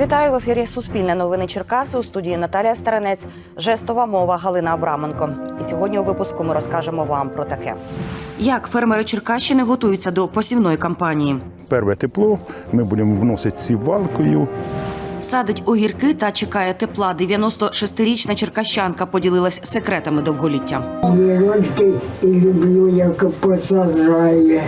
Вітаю в ефірі Суспільне новини Черкаси у студії Наталія Старенець, жестова мова Галина Абраменко. І сьогодні у випуску ми розкажемо вам про таке. Як фермери Черкащини готуються до посівної кампанії? Перве тепло ми будемо вносити сівалкою. Садить огірки та чекає тепла. 96-річна черкащанка поділилась секретами довголіття. Єрочки і люблю, як посажає.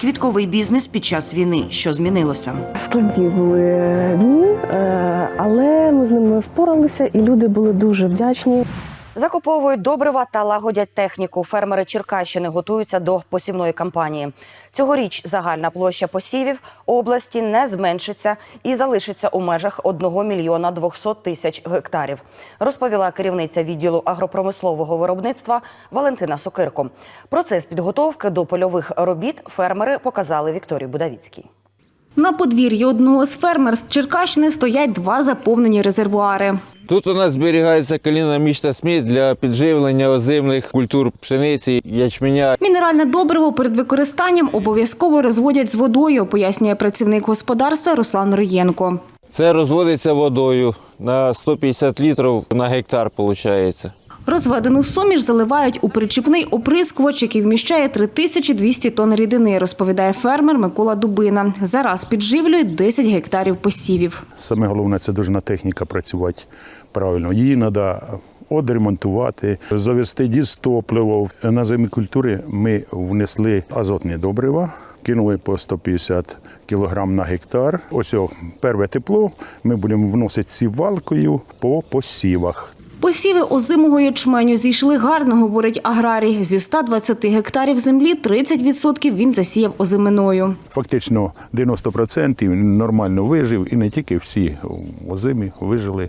Квітковий бізнес під час війни. Що змінилося? Складні були дні, е, але ми з ними впоралися, і люди були дуже вдячні. Закуповують добрива та лагодять техніку. Фермери Черкащини готуються до посівної кампанії. Цьогоріч загальна площа посівів області не зменшиться і залишиться у межах 1 мільйона 200 тисяч гектарів, розповіла керівниця відділу агропромислового виробництва Валентина Сокирко. Процес підготовки до польових робіт фермери показали Вікторії Будавіцькій. На подвір'ї одного з фермерств Черкащини стоять два заповнені резервуари. Тут у нас зберігається каліномічна смесь для підживлення озимних культур пшениці, ячменя. Мінеральне добриво перед використанням обов'язково розводять з водою, пояснює працівник господарства Руслан Роєнко. Це розводиться водою на 150 літрів на гектар. Виходить. Розведену суміш заливають у причіпний оприскувач, який вміщає 3200 тонн рідини, розповідає фермер Микола Дубина. Зараз підживлює 10 гектарів посівів. Саме головне це должна техніка працювати правильно. Її треба одремонтувати, завести дістопливо. На зимі культури ми внесли азотні добрива, кинули по 150 кілограм на гектар. Ось о, перше тепло. Ми будемо вносити сівалкою по посівах. Посіви озимого ячменю зійшли гарно, говорить аграрій. Зі 120 гектарів землі 30% він засіяв озиминою. Фактично 90% нормально вижив, і не тільки всі озимі вижили.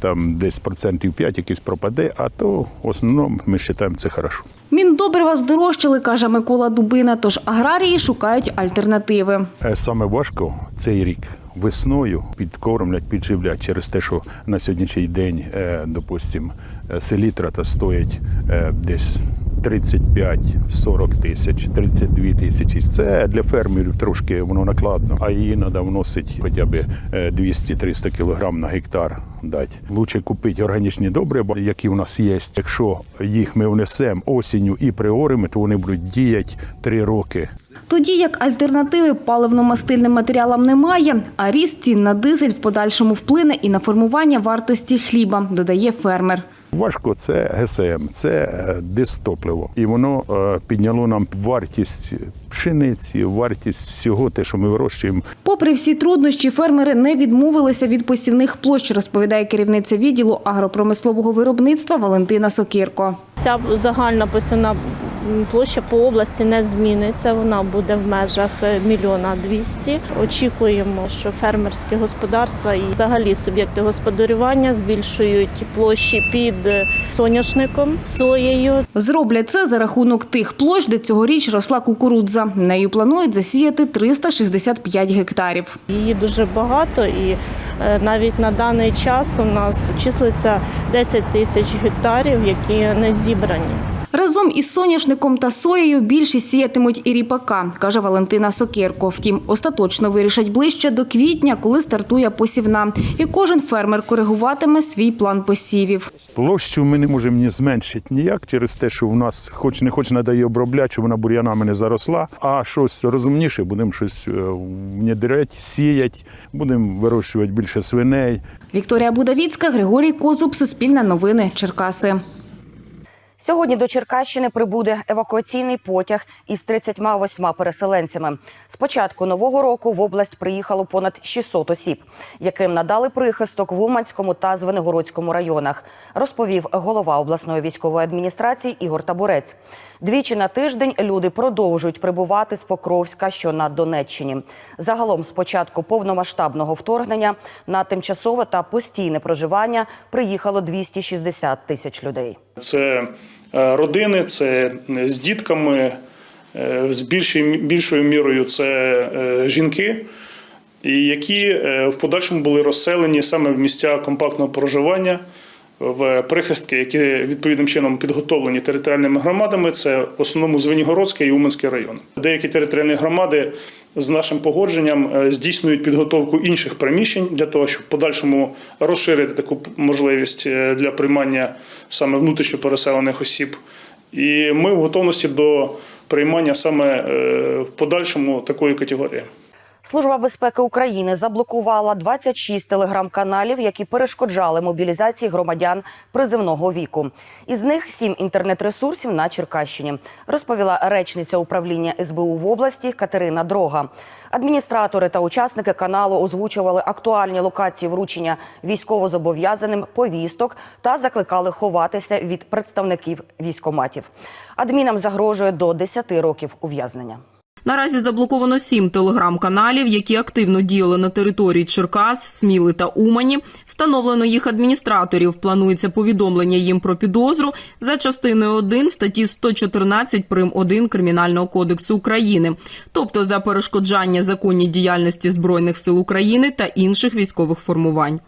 Там десь процентів 5 якийсь пропаде, а то в основному ми вважаємо це хорошо. Міндобрива здорожчали, каже Микола Дубина, тож аграрії шукають альтернативи. Е, Саме важко цей рік весною підкормлять, підживлять через те, що на сьогоднішній день, допустимо, допустим, е, селітра та стоїть е, десь 35-40 тисяч, 32 тисячі. Це для фермерів трошки воно накладно, а її треба вносити хоча б е, 200-300 кілограм на гектар дати. Лучше купити органічні добрива, які у нас є. Якщо їх ми внесемо осінню і приорами, то вони будуть діяти 3 роки. Тоді як альтернативи паливно-мастильним матеріалам немає, а ріст цін на дизель в подальшому вплине і на формування вартості хліба, додає фермер. Важко це ГСМ, це е, дистопливо. І воно е, підняло нам вартість пшениці, вартість всього те, що ми вирощуємо. Попри всі труднощі, фермери не відмовилися від посівних площ, розповідає керівниця відділу агропромислового виробництва Валентина Сокірко. Вся загальна посівна площа по області не зміниться. Вона буде в межах е, мільйона двісті. Очікуємо, що фермерські господарства і взагалі суб'єкти господарювання збільшують площі під е, соняшником, соєю. Зроблять це за рахунок тих площ, де цьогоріч росла кукурудза. Нею планують засіяти 365 гектарів. Її дуже багато, і е, навіть на даний час у нас числиться 10 тисяч гектарів, які не зібрані. Разом із соняшником та соєю більшість сіятимуть і ріпака, каже Валентина Сокирко. Втім, остаточно вирішать ближче до квітня, коли стартує посівна. І кожен фермер коригуватиме свій план посівів. Площу ми не можемо ні зменшити ніяк через те, що в нас хоч не хоч її обробляти, щоб вона бур'янами не заросла, а щось розумніше, будемо щось е, внедряти, сіяти, будемо вирощувати більше свиней. Вікторія Будавіцька, Григорій Козуб, Суспільне новини, Черкаси. Сьогодні до Черкащини прибуде евакуаційний потяг із 38 переселенцями. З початку нового року в область приїхало понад 600 осіб, яким надали прихисток в Уманському та Звенигородському районах, розповів голова обласної військової адміністрації Ігор Табурець. Двічі на тиждень люди продовжують прибувати з Покровська, що на Донеччині. Загалом, з початку повномасштабного вторгнення на тимчасове та постійне проживання приїхало 260 тисяч людей. Це е, родини, це е, з дітками, е, з більшою, більшою мірою це жінки, які в подальшому були розселені саме в місця компактного проживання в прихистки, які відповідним чином підготовлені територіальними громадами. Це в основному Звенігородський і Уманський район. Деякі територіальні громади з нашим погодженням е, здійснюють підготовку інших приміщень для того, щоб в подальшому розширити таку можливість е, для приймання саме внутрішньо переселених осіб. І ми в готовності до приймання саме е, в подальшому такої категорії. Служба безпеки України заблокувала 26 телеграм-каналів, які перешкоджали мобілізації громадян призивного віку. Із них сім інтернет-ресурсів на Черкащині, розповіла речниця управління СБУ в області Катерина Дрога. Адміністратори та учасники каналу озвучували актуальні локації вручення військовозобов'язаним повісток та закликали ховатися від представників військоматів. Адмінам загрожує до 10 років ув'язнення. Наразі заблоковано сім телеграм-каналів, які активно діяли на території Черкас, Сміли та Умані. Встановлено їх адміністраторів. Планується повідомлення їм про підозру за частиною 1 статті 114 прим. 1 Кримінального кодексу України, тобто за перешкоджання законній діяльності збройних сил України та інших військових формувань.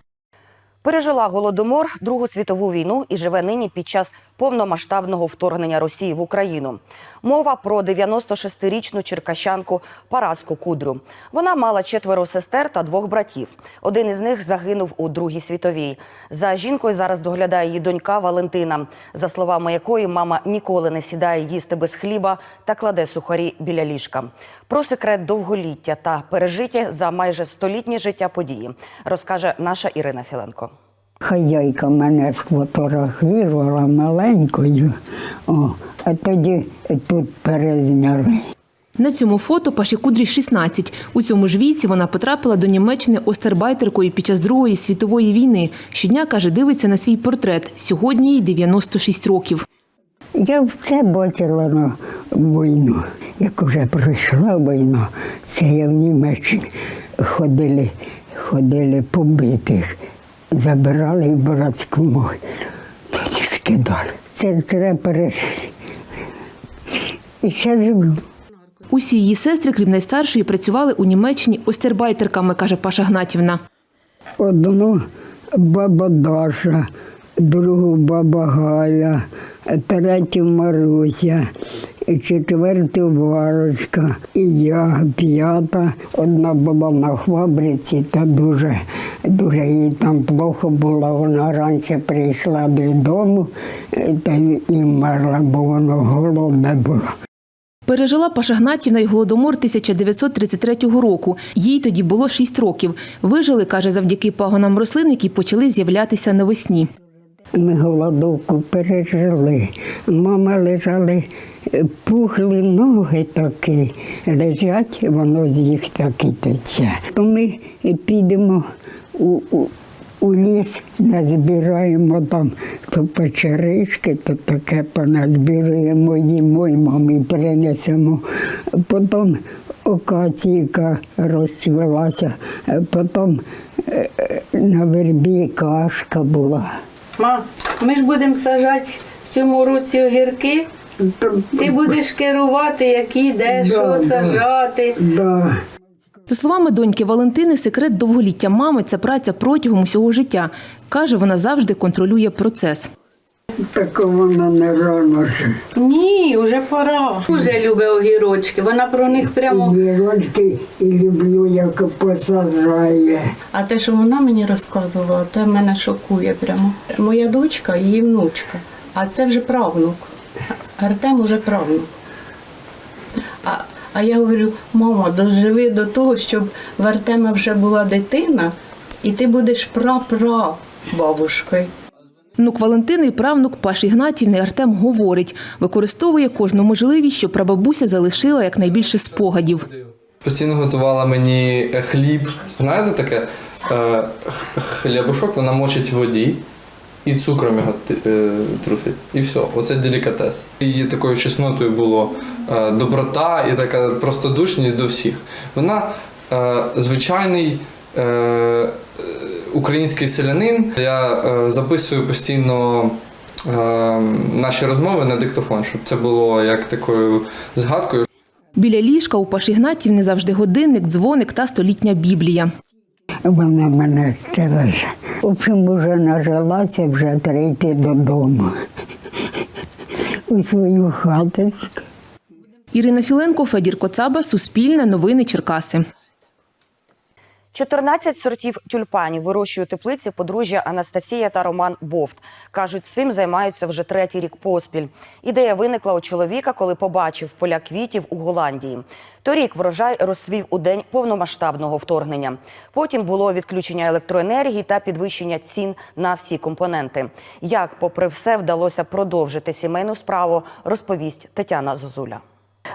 Пережила голодомор, Другу світову війну і живе нині під час повномасштабного вторгнення Росії в Україну. Мова про 96-річну черкащанку Параску Кудру. Вона мала четверо сестер та двох братів. Один із них загинув у Другій світовій. За жінкою зараз доглядає її донька Валентина, за словами якої мама ніколи не сідає їсти без хліба та кладе сухарі біля ліжка. Про секрет довголіття та пережиті за майже столітнє життя події розкаже наша Ірина Філенко. Хазяйка мене сфотографувала маленькою, о, а тоді тут перезняли. На цьому фото Паші Кудрі 16. У цьому ж віці вона потрапила до Німеччини остербайтеркою під час Другої світової війни. Щодня, каже, дивиться на свій портрет. Сьогодні їй 96 років. Я все бачила на війну. Як вже пройшла війна, це я в Німеччині ходили, ходили побитих, забирали в братську мову, тоді скидали. Це треба пережити. І ще живу. Усі її сестри, крім найстаршої, працювали у Німеччині остербайтерками, каже Паша Гнатівна. Одну баба Даша, другу баба Галя, третю Маруся, четверту Варочка, і я п'ята. Одна була на фабриці, та дуже, дуже їй там плохо було. Вона раніше прийшла додому е, та і вмерла, бо воно голодне було. Пережила Паша Гнатівна й голодомор 1933 року. Їй тоді було 6 років. Вижили, каже, завдяки пагонам рослин, які почали з'являтися навесні. Ми голодовку пережили. Мама лежали, е, пухли ноги такі, лежать, воно з їх так і тече. То ми підемо у, у, у ліс, назбираємо там то печерички, то таке поназбираємо, їмо і мамі принесемо. Потім окаційка розцвілася, потім е, е, на вербі кашка була. Ма, ми ж будемо сажати в цьому році огірки. Ти будеш керувати, які де, що да. сажати. Да. За словами доньки Валентини, секрет довголіття мами це праця протягом усього життя. Каже, вона завжди контролює процес. Так вона не рано. Ні, вже пора. Дуже любить огірочки. Вона про них прямо. Гірочки і люблю, як посажає. А те, що вона мені розказувала, те мене шокує прямо. Моя дочка, її внучка, а це вже правнук. Артем уже правнук. А, а я говорю, мама, доживи до того, щоб в Артема вже була дитина, і ти будеш пра-пра бабушкою. Внук Валентини і правнук Паші Гнатівни Артем говорить, використовує кожну можливість, що прабабуся залишила якнайбільше спогадів. Постійно готувала мені е, хліб. Знаєте таке? Е, х- Хлібушок вона мочить в воді і цукром його е, трусить. І все, оце делікатес. Її такою чеснотою було доброта і така простодушність до всіх. Вона звичайний. Український селянин. Я е, записую постійно е, наші розмови на диктофон, щоб це було як такою згадкою, Біля ліжка у Паші Гнатівни завжди годинник, дзвоник та столітня Біблія. Вона мене ще В общем, вже нажилася, вже треба йти додому. У свою хаточку. Ірина Філенко, Федір Коцаба, Суспільне, Новини Черкаси. 14 сортів тюльпанів вирощує теплиці подружжя Анастасія та Роман Бовт. Кажуть, цим займаються вже третій рік поспіль. Ідея виникла у чоловіка, коли побачив поля квітів у Голландії. Торік врожай розсвів у день повномасштабного вторгнення. Потім було відключення електроенергії та підвищення цін на всі компоненти. Як, попри все, вдалося продовжити сімейну справу, розповість Тетяна Зозуля.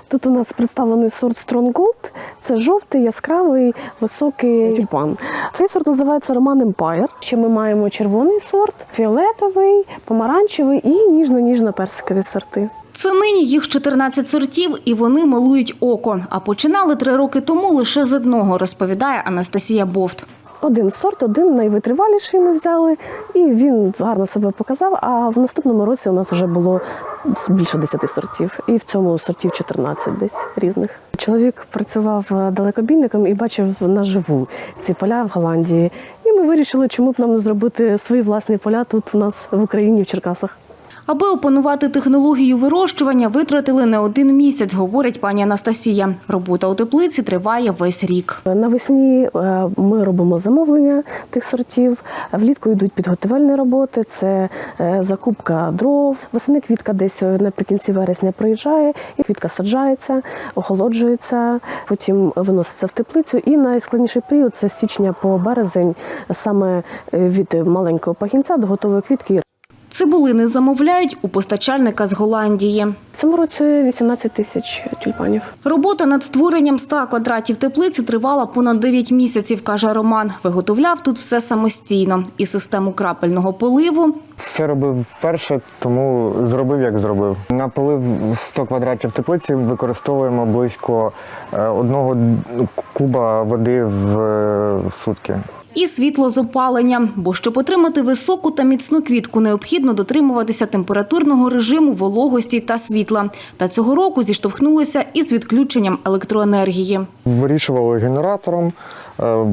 Тут у нас представлений сорт Strong Gold. Це жовтий, яскравий, високий тюльпан. Цей сорт називається Roman Empire. Ще ми маємо червоний сорт, фіолетовий, помаранчевий і ніжно-ніжно-персикові сорти. Це нині їх 14 сортів, і вони милують око. А починали три роки тому лише з одного, розповідає Анастасія Бовт. Один сорт, один найвитриваліший ми взяли, і він гарно себе показав. А в наступному році у нас вже було більше 10 сортів, і в цьому сортів 14 десь різних. Чоловік працював далекобійником і бачив наживу ці поля в Голландії. І ми вирішили, чому б нам не зробити свої власні поля тут у нас в Україні, в Черкасах. Аби опанувати технологію вирощування, витратили не один місяць, говорить пані Анастасія. Робота у теплиці триває весь рік. Навесні е, ми робимо замовлення тих сортів. Влітку йдуть підготовельні роботи. Це е, закупка дров. Восени квітка десь наприкінці вересня приїжджає, і квітка саджається, охолоджується, потім виноситься в теплицю. І найскладніший період це січня по березень, саме е, від маленького пагінця до готової квітки. Цибулини замовляють у постачальника з Голландії. В цьому році 18 тисяч тюльпанів. Робота над створенням 100 квадратів теплиці тривала понад 9 місяців, каже Роман. Виготовляв тут все самостійно. І систему крапельного поливу, Все робив вперше, тому зробив, як зробив. На полив 100 квадратів теплиці використовуємо близько е, одного куба води в е, сутки. І світлозапалення. Бо щоб отримати високу та міцну квітку, необхідно дотримуватися температурного режиму, вологості та світла. Та цього року зіштовхнулися із відключенням електроенергії. Вирішували генератором, е,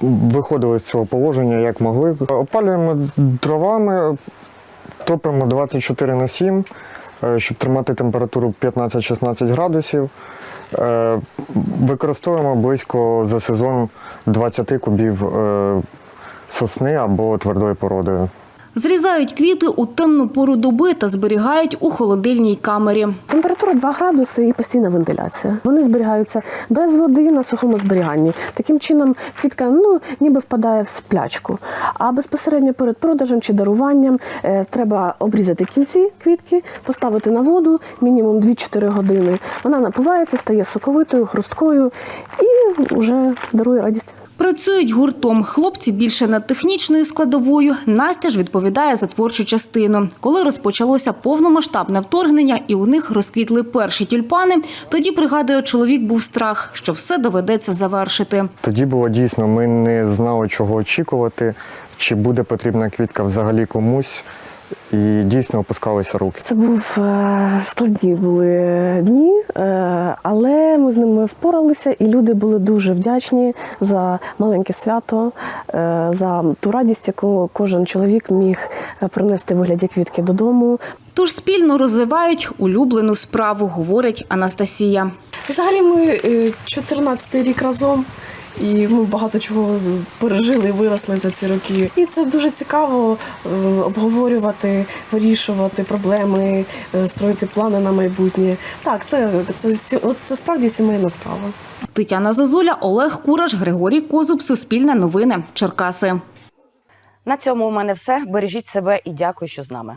виходили з цього положення як могли. Опалюємо дровами, топимо 24 на 7, е, щоб тримати температуру 15-16 градусів. Е, Використовуємо близько за сезон 20 кубів е, сосни або твердої породи. Зрізають квіти у темну пору доби та зберігають у холодильній камері. Температура 2 градуси і постійна вентиляція. Вони зберігаються без води на сухому зберіганні. Таким чином, квітка ну ніби впадає в сплячку. А безпосередньо перед продажем чи даруванням е, треба обрізати кінці квітки, поставити на воду мінімум 2-4 години. Вона напувається, стає соковитою, хрусткою і вже дарує радість. Працюють гуртом. Хлопці більше над технічною складовою. Настя ж відповідає за творчу частину. Коли розпочалося повномасштабне вторгнення і у них розквітли перші тюльпани, тоді пригадує, чоловік був страх, що все доведеться завершити. Тоді було дійсно, ми не знали, чого очікувати, чи буде потрібна квітка взагалі комусь. І дійсно опускалися руки. Це був е, складні були дні, е, але ми з ними впоралися, і люди були дуже вдячні за маленьке свято, е, за ту радість, яку кожен чоловік міг принести в вигляді квітки додому. Тож спільно розвивають улюблену справу, говорить Анастасія. Взагалі, ми 14 рік разом. І ми багато чого пережили і виросли за ці роки. І це дуже цікаво е, обговорювати, вирішувати проблеми, е, строїти плани на майбутнє. Так, це, це, сі- це справді сімейна справа. Тетяна Зозуля, Олег Кураш, Григорій Козуб, Суспільне новини, Черкаси. На цьому у мене все. Бережіть себе і дякую, що з нами.